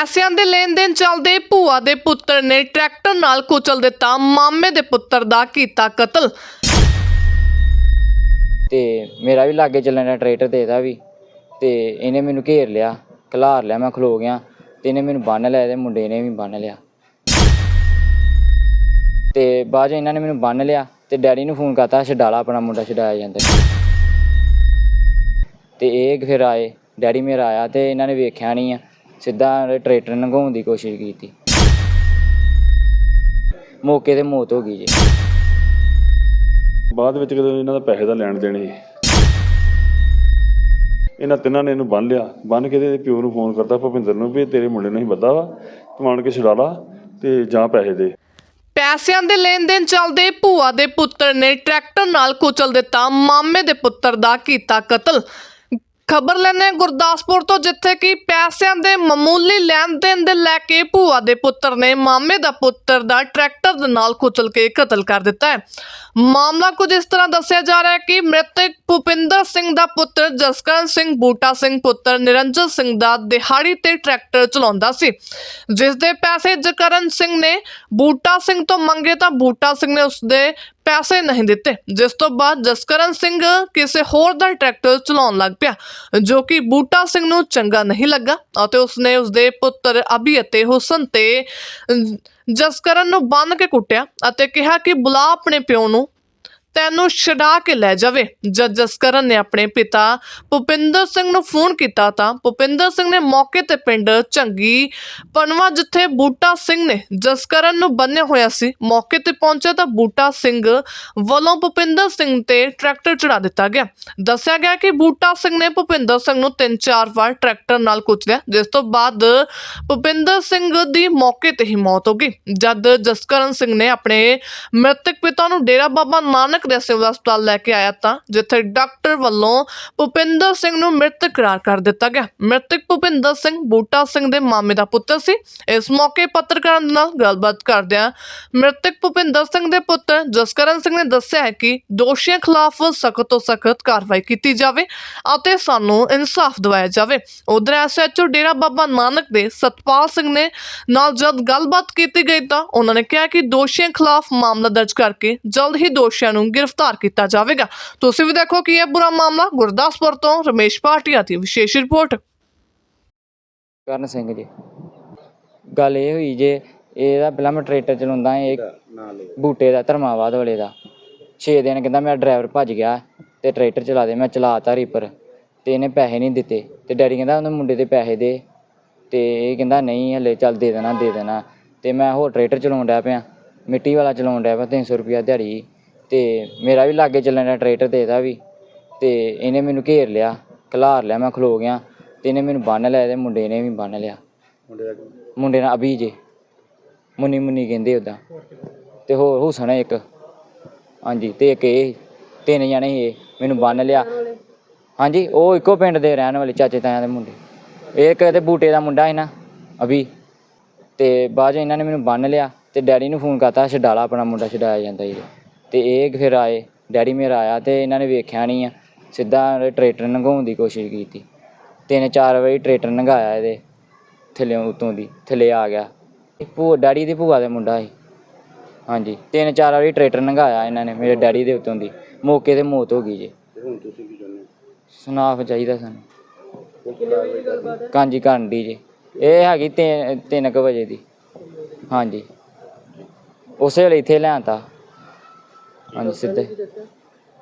ਪੈਸਿਆਂ ਦੇ ਲੈਣ ਦੇਣ ਚੱਲਦੇ ਭੂਆ ਦੇ ਪੁੱਤਰ ਨੇ ਟਰੈਕਟਰ ਨਾਲ ਕੁਚਲ ਦਿੱਤਾ, ਮਾਮੇ ਦੇ ਪੁੱਤਰ ਦਾ ਕੀਤਾ ਕਤਲ। ਤੇ ਮੇਰਾ ਵੀ ਲਾਗੇ ਚੱਲਣ ਦਾ ਟਰੈਕਟਰ ਤੇ ਇਹਦਾ ਵੀ, ਤੇ ਇਹਨੇ ਮੈਨੂੰ ਘੇਰ ਲਿਆ, ਖਲਾਰ ਲਿਆ, ਮੈਂ ਖਲੋ ਗਿਆ, ਤੇ ਇਹਨੇ ਮੈਨੂੰ ਬੰਨ ਲਿਆ ਤੇ ਮੁੰਡੇ ਨੇ ਵੀ ਬੰਨ ਲਿਆ। ਤੇ ਬਾਅਦ 'ਚ ਇਹਨਾਂ ਨੇ ਮੈਨੂੰ ਬੰਨ ਲਿਆ, ਤੇ ਡੈਡੀ ਨੂੰ ਫੋਨ ਕਰਤਾ, ਛਡਾਲਾ ਆਪਣਾ ਮੁੰਡਾ ਛਡਾਇਆ ਜਾਂਦਾ। ਤੇ ਇਹ ਫਿਰ ਆਏ, ਡੈਡੀ ਮੇਰਾ ਆਇਆ ਤੇ ਇਹਨਾਂ ਨੇ ਵੇਖਿਆ ਨਹੀਂ ਆ। ਸਿੱਧਾ ਟਰੈਕਟਰ ਲੰਘਾਉਣ ਦੀ ਕੋਸ਼ਿਸ਼ ਕੀਤੀ। ਮੌਕੇ ਤੇ ਮੌਤ ਹੋ ਗਈ ਜੀ। ਬਾਅਦ ਵਿੱਚ ਕਦੇ ਇਹਨਾਂ ਦਾ ਪੈਸੇ ਦਾ ਲੈਣ ਦੇਣ ਸੀ ਇਹਨਾਂ ਤਿੰਨਾਂ ਨੇ ਇਹਨੂੰ ਬੰਨ ਲਿਆ। ਬੰਨ ਕੇ ਤੇ ਪਿਓ ਨੂੰ ਫੋਨ ਕਰਤਾ ਭੁਪਿੰਦਰ ਨੂੰ ਵੀ ਤੇਰੇ ਮੁੰਡੇ ਨੂੰ ਹੀ ਬੱਦਾ ਵਾ ਤੂੰ ਆਣ ਕੇ ਛੁਡਾ ਲਾ ਤੇ ਜਾਂ ਪੈਸੇ ਦੇ। ਪੈਸਿਆਂ ਦੇ ਲੈਣ ਦੇਣ ਚੱਲਦੇ ਭੂਆ ਦੇ ਪੁੱਤਰ ਨੇ ਟਰੈਕਟਰ ਨਾਲ ਕੁਚਲ ਦਿੱਤਾ ਮਾਮੇ ਦੇ ਪੁੱਤਰ ਦਾ ਕੀਤਾ ਕਤਲ। ਖਬਰ ਲੈਣੇ ਗੁਰਦਾਸਪੁਰ ਤੋਂ, ਜਿੱਥੇ ਕਿ ਪੈਸਿਆਂ ਦੇ ਮਾਮੂਲੀ ਲੈਣ ਦੇਣ ਦੇ ਲੈ ਕੇ ਭੂਆ ਦੇ ਪੁੱਤਰ ਨੇ ਮਾਮੇ ਦਾ ਪੁੱਤਰ ਦਾ ਟਰੈਕਟਰ ਦੇ ਨਾਲ ਕੁਚਲ ਕੇ ਕਤਲ ਕਰ ਦਿੱਤਾ ਹੈ। ਮਾਮਲਾ ਕੁਝ ਇਸ ਤਰ੍ਹਾਂ ਦੱਸਿਆ ਜਾ ਰਿਹਾ ਹੈ ਕਿ ਮ੍ਰਿਤਕ ਭੁਪਿੰਦਰ ਸਿੰਘ ਦਾ ਪੁੱਤਰ ਜਸਕਰਨ ਸਿੰਘ, ਬੂਟਾ ਸਿੰਘ ਪੁੱਤਰ ਨਿਰੰਜਨ ਸਿੰਘ ਦਾ ਦਿਹਾੜੀ ਤੇ ਟਰੈਕਟਰ ਚਲਾਉਂਦਾ ਸੀ, ਜਿਸ ਦੇ ਪੈਸੇ ਜਕਰਨ ਸਿੰਘ ਨੇ ਬੂਟਾ ਸਿੰਘ ਤੋਂ ਮੰਗੇ ਤਾਂ ਬੂਟਾ ਸਿੰਘ ਨੇ ਉਸਦੇ ਪੈਸੇ ਨਹੀਂ ਦਿੱਤੇ। ਜਿਸ ਤੋਂ ਬਾਅਦ ਜਸਕਰਨ ਸਿੰਘ ਕਿਸੇ ਹੋਰ ਦਾ ਟਰੈਕਟਰ ਚਲਾਉਣ ਲੱਗ ਪਿਆ, ਜੋ ਕਿ ਬੂਟਾ ਸਿੰਘ ਨੂੰ ਚੰਗਾ ਨਹੀਂ ਲੱਗਾ ਅਤੇ ਉਸਨੇ ਉਸਦੇ ਪੁੱਤਰ ਅਭੀ ਅਤੇ ਹੁਸਨ ਤੇ ਜਸਕਰਨ ਨੂੰ ਬੰਨ ਕੇ ਕੁੱਟਿਆ ਅਤੇ ਕਿਹਾ ਕਿ ਬੁਲਾ ਆਪਣੇ ਪਿਓ ਨੂੰ ਤੈਨੂੰ ਛਡਾ ਕੇ ਲੈ ਜਾਵੇ। ਜਦ ਜਸਕਰਨ ਨੇ ਆਪਣੇ ਪਿਤਾ ਭੁਪਿੰਦਰ ਸਿੰਘ ਨੂੰ ਫੋਨ ਕੀਤਾ ਤਾਂ ਭੁਪਿੰਦਰ ਸਿੰਘ ਨੇ ਮੌਕੇ ਤੇ ਪਿੰਡ ਚੰਗੀ ਪਨਵਾ ਜਿੱਥੇ ਬੂਟਾ ਸਿੰਘ ਨੇ ਜਸਕਰਨ ਨੂੰ ਬੰਨਿਆ ਹੋਇਆ ਸੀ। ਮੌਕੇ ਤੇ ਪਹੁੰਚਿਆ ਤਾਂ ਬੂਟਾ ਸਿੰਘ ਵੱਲੋਂ ਭੁਪਿੰਦਰ ਸਿੰਘ ਤੇ ਟਰੈਕਟਰ ਚੜਾ ਦਿੱਤਾ ਗਿਆ। ਦੱਸਿਆ ਗਿਆ ਕਿ ਬੂਟਾ ਸਿੰਘ ਨੇ ਭੁਪਿੰਦਰ ਸਿੰਘ ਨੂੰ ਤਿੰਨ ਚਾਰ ਵਾਰ ਟਰੈਕਟਰ ਨਾਲ ਕੁਚਲਿਆ ਜਿਸ ਤੋਂ ਬਾਅਦ ਭੁਪਿੰਦਰ ਸਿੰਘ ਦੀ ਮੌਕੇ ਤੇ ਹੀ ਮੌਤ ਹੋ ਗਈ। ਜਦ ਜਸਕਰਨ ਸਿੰਘ ਨੇ ਆਪਣੇ ਮ੍ਰਿਤਕ ਪਿਤਾ ਨੂੰ ਡੇਰਾ ਬਾਬਾ ਨਾਨਕ ਦੇ ਸਿਵਲ ਹਸਪਤਾਲ ਲੈ ਕੇ ਆਇਆ ਤਾਂ, ਜਿੱਥੇ ਡਾਕਟਰ ਵੱਲੋਂ ਭੁਪਿੰਦਰ ਸਿੰਘ ਨੂੰ ਮ੍ਰਿਤਕ ਕਰਾਰ ਕਰ ਦਿੱਤਾ ਗਿਆ। ਮ੍ਰਿਤਕ ਭੁਪਿੰਦਰ ਸਿੰਘ ਬੂਟਾ ਸਿੰਘ ਦੇ ਮਾਮੇ ਦਾ ਪੁੱਤਰ ਸੀ। ਇਸ ਮੌਕੇ ਪੱਤਰਕਾਰਾਂ ਨਾਲ ਗੱਲਬਾਤ ਕਰਦਿਆਂ ਮ੍ਰਿਤਕ ਭੁਪਿੰਦਰ ਸਿੰਘ ਦੇ ਪੁੱਤਰ ਜਸਕਰਨ ਸਿੰਘ ਨੇ ਦੱਸਿਆ ਹੈ ਕਿ ਦੋਸ਼ੀਆਂ ਖਿਲਾਫ ਸਖਤ ਤੋਂ ਸਖਤ ਕਾਰਵਾਈ ਕੀਤੀ ਜਾਵੇ ਅਤੇ ਸਾਨੂੰ ਇਨਸਾਫ ਦਿਵਾਇਆ ਜਾਵੇ। ਉਧਰ ਐਸਐਚਓ ਡੇਰਾ ਬਾਬਾ ਨਾਨਕ ਦੇ ਸਤਪਾਲ ਸਿੰਘ ਨੇ ਨਾਲ ਜਦ ਗੱਲਬਾਤ ਕੀਤੀ ਗਈ ਤਾਂ ਉਹਨਾਂ ਨੇ ਕਿਹਾ ਕਿ ਦੋਸ਼ੀਆਂ ਖਿਲਾਫ ਮਾਮਲਾ ਦਰਜ ਕਰਕੇ ਜਲਦ ਹੀ ਦੋਸ਼ੀਆਂ ਨੂੰ ਗ੍ਰਿਫਤਾਰ ਕੀਤਾ ਜਾਵੇਗਾ। ਤੁਸੀਂ ਵੀ ਦੇਖੋ ਕਿ ਇਹ ਬੁਰਾ ਮਾਮਲਾ ਗੁਰਦਾਸਪੁਰ ਤੋਂ ਰਮੇਸ਼ ਭਾਟੀਆ ਦੀ ਵਿਸ਼ੇਸ਼ ਰਿਪੋਰਟ। ਕਰਨ ਸਿੰਘ ਜੀ ਗੱਲ ਇਹ ਹੋਈ ਜੇ ਇਹਦਾ ਪਹਿਲਾਂ ਮੈਂ ਟਰੈਕਟਰ ਚਲਾਉਂਦਾ ਇਹ ਬੂਟੇ ਦਾ ਧਰਮਾਵਾਦ ਵਾਲੇ ਦਾ। 6 ਦਿਨ ਕਹਿੰਦਾ ਮੇਰਾ ਡਰਾਈਵਰ ਭੱਜ ਗਿਆ ਤੇ ਟਰੈਕਟਰ ਚਲਾ ਦੇ ਮੈਂ ਚਲਾਤਾ ਰੀਪਰ ਤੇ ਇਹਨੇ ਪੈਸੇ ਨਹੀਂ ਦਿੱਤੇ ਤੇ ਡੈਡੀ ਕਹਿੰਦਾ ਉਹਨੇ ਮੁੰਡੇ ਦੇ ਪੈਸੇ ਦੇ ਤੇ ਇਹ ਕਹਿੰਦਾ ਨਹੀਂ ਹਲੇ ਚੱਲ ਦੇ ਦੇਣਾ ਦੇ ਦੇਣਾ ਤੇ ਮੈਂ ਹੋਰ ਟਰੈਕਟਰ ਚਲਾਉਣ ਡਿਆ ਪਿਆ ਮਿੱਟੀ ਵਾਲਾ ਚਲਾਉਣ ਡਿਆ ਪਿਆ 300 ਰੁਪਿਆ ਦਿਹਾੜੀ। ਤੇ ਮੇਰਾ ਵੀ ਲਾਗੇ ਚੱਲਣ ਦਾ ਟਰੈਕਟਰ ਤੇ ਇਹਦਾ ਵੀ ਤੇ ਇਹਨੇ ਮੈਨੂੰ ਘੇਰ ਲਿਆ ਖਲਾਰ ਲਿਆ ਮੈਂ ਖਲੋ ਗਿਆ ਤੇ ਇਹਨੇ ਮੈਨੂੰ ਬੰਨ ਲਿਆ ਤੇ ਮੁੰਡੇ ਨੇ ਵੀ ਬੰਨ ਲਿਆ। ਮੁੰਡੇ ਨਾਲ ਅਭੀ ਜੇ ਮੁੰਨੀ ਮੁੰਨੀ ਕਹਿੰਦੇ ਉਦਾਂ ਤੇ ਹੋਰ ਹੁਸਨ ਇੱਕ ਹਾਂਜੀ ਤੇ ਇੱਕ ਇਹ ਤਿੰਨ ਜਣੇ ਸੀ ਇਹ ਮੈਨੂੰ ਬੰਨ ਲਿਆ। ਹਾਂਜੀ ਉਹ ਇੱਕੋ ਪਿੰਡ ਦੇ ਰਹਿਣ ਵਾਲੇ ਚਾਚੇ ਤਾਇਆਂ ਦੇ ਮੁੰਡੇ। ਇਹ ਇੱਕ ਤੇ ਬੂਟੇ ਦਾ ਮੁੰਡਾ ਸੀ ਨਾ ਅਭੀ ਤੇ ਬਾਅਦ 'ਚ ਇਹਨਾਂ ਨੇ ਮੈਨੂੰ ਬੰਨ ਲਿਆ ਤੇ ਡੈਡੀ ਨੂੰ ਫੋਨ ਕਰਤਾ ਛਡਾਲਾ ਆਪਣਾ ਮੁੰਡਾ ਛਡਾਇਆ ਜਾਂਦਾ ਜੀ ਤੇ ਇਹ ਫਿਰ ਆਏ ਡੈਡੀ ਮੇਰਾ ਆਇਆ ਤੇ ਇਹਨਾਂ ਨੇ ਵੇਖਿਆ ਨਹੀਂ ਆ। ਸਿੱਧਾ ਟਰੈਕਟਰ ਲੰਘਾਉਣ ਦੀ ਕੋਸ਼ਿਸ਼ ਕੀਤੀ। ਤਿੰਨ ਚਾਰ ਵਾਰੀ ਟਰੈਕਟਰ ਲੰਘਾਇਆ ਇਹਦੇ ਥੱਲੇ ਉਤੋਂ ਦੀ ਥੱਲੇ ਆ ਗਿਆ। ਇਹ ਭੂਆ ਡੈਡੀ ਦੀ ਭੂਆ ਦਾ ਮੁੰਡਾ ਸੀ। ਹਾਂਜੀ ਤਿੰਨ ਚਾਰ ਵਾਰੀ ਟਰੈਕਟਰ ਲੰਘਾਇਆ ਇਹਨਾਂ ਨੇ ਮੇਰੇ ਡੈਡੀ ਦੇ ਉਤੋਂ ਦੀ। ਮੌਕੇ ਤੇ ਮੌਤ ਹੋ ਗਈ ਜੀ। ਹੁਣ ਤੁਸੀਂ ਕੀ ਚਾਹੁੰਦੇ ਸੁਨਾਫ ਚਾਹੀਦਾ ਸਾਨੂੰ। ਕਾਂਜੀ ਕਾਂਡੀ ਜੀ। ਇਹ ਹੈਗੀ 3 ਕੁ ਵਜੇ ਦੀ। ਹਾਂਜੀ। ਉਸੇ ਵੇਲੇ ਇੱਥੇ ਲਿਆਂਤਾ। ਹਾਂਜੀ ਸਿੱਧੇ।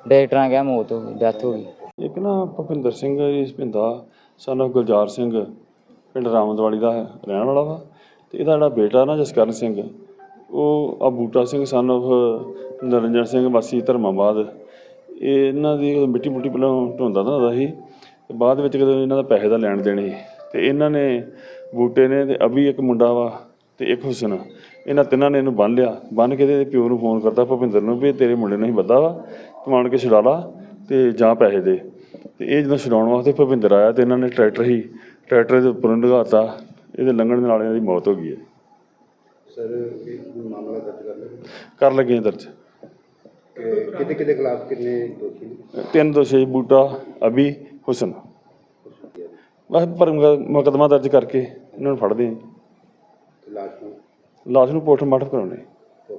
ਡਾਕਟਰਾਂ ਕਿਹਾ ਮੌਤ ਹੋ ਗਈ ਡੈਥ ਹੋ ਗਈ। ਇੱਕ ਨਾ ਭੁਪਿੰਦਰ ਸਿੰਘ ਜੀ ਭਿੰਦਾ ਸਾਨੂੰ ਗੁਲਜ਼ਾਰ ਸਿੰਘ ਪਿੰਡ ਰਾਮਦਵਾਲੀ ਦਾ ਰਹਿਣ ਵਾਲਾ ਵਾ। ਤੇ ਇਹਦਾ ਜਿਹੜਾ ਬੇਟਾ ਨਾ ਜਸਕਰਨ ਸਿੰਘ ਉਹ ਆ ਬੂਟਾ ਸਿੰਘ ਸਨ of ਨਰਿੰਜਨ ਸਿੰਘ ਵਾਸੀ ਧਰਮਾਬਾਦ। ਇਹ ਇਹਨਾਂ ਦੀ ਮਿੱਟੀ ਮੁੱਟੀ ਪਹਿਲਾਂ ਢੋਂਦਾ ਦਾ ਸੀ ਤੇ ਬਾਅਦ ਵਿੱਚ ਕਦੇ ਇਹਨਾਂ ਦਾ ਪੈਸੇ ਦਾ ਲੈਣ ਦੇਣ ਸੀ ਤੇ ਇਹਨਾਂ ਨੇ ਬੂਟੇ ਨੇ ਤੇ ਅਭੀ ਇੱਕ ਮੁੰਡਾ ਵਾ ਤੇ ਇੱਕ ਹੁਸਨ। ਇਹਨਾਂ ਤਿੰਨਾਂ ਨੇ ਇਹਨੂੰ ਬੰਨ ਲਿਆ। ਬੰਨ ਕੇ ਤੇ ਪਿਓ ਨੂੰ ਫੋਨ ਕਰਤਾ ਭੁਪਿੰਦਰ ਨੂੰ ਵੀ ਤੇਰੇ ਮੁੰਡੇ ਨੂੰ ਹੀ ਬੱਦਾ ਵਾ ਤੂੰ ਆਣ ਕੇ ਛੁਡਾ ਲਾ ਤੇ ਜਾਂ ਪੈਸੇ ਦੇ। ਤੇ ਇਹ ਜਦੋਂ ਛਡਾਉਣ ਵਾਸਤੇ ਭੁਪਿੰਦਰ ਆਇਆ ਤੇ ਇਹਨਾਂ ਨੇ ਟਰੈਕਟਰ ਹੀ ਟਰੈਕਟਰ ਦੇ ਉੱਪਰੋਂ ਲਗਾਤਾ ਇਹਦੇ ਲੰਘਣ ਨਾਲ ਇਹਨਾਂ ਦੀ ਮੌਤ ਹੋ ਗਈ ਹੈ। ਸਰ ਇਹ ਮਾਮਲਾ ਦਰਜ ਕਰ ਲਿਆ? ਕਰ ਲੱਗੇ ਦਰਜ। ਕਿਤੇ ਕਿਤੇ ਖਿਲਾਫ ਕਿੰਨੇ ਦੋਸ਼ੀ ਨੇ? ਤਿੰਨ ਦੋਸ਼ੀ ਬੂਟਾ ਅਭੀ ਹੁਸਨ। ਬਸ ਪਰ ਮੁਕੱਦਮਾ ਦਰਜ ਕਰਕੇ ਇਹਨਾਂ ਨੂੰ ਫੜਦੇ ਲਾਸ਼ ਨੂੰ ਲਾਸ਼ ਨੂੰ ਪੋਸਟਮਾਰਟਮ ਕਰਾਉਣੇ।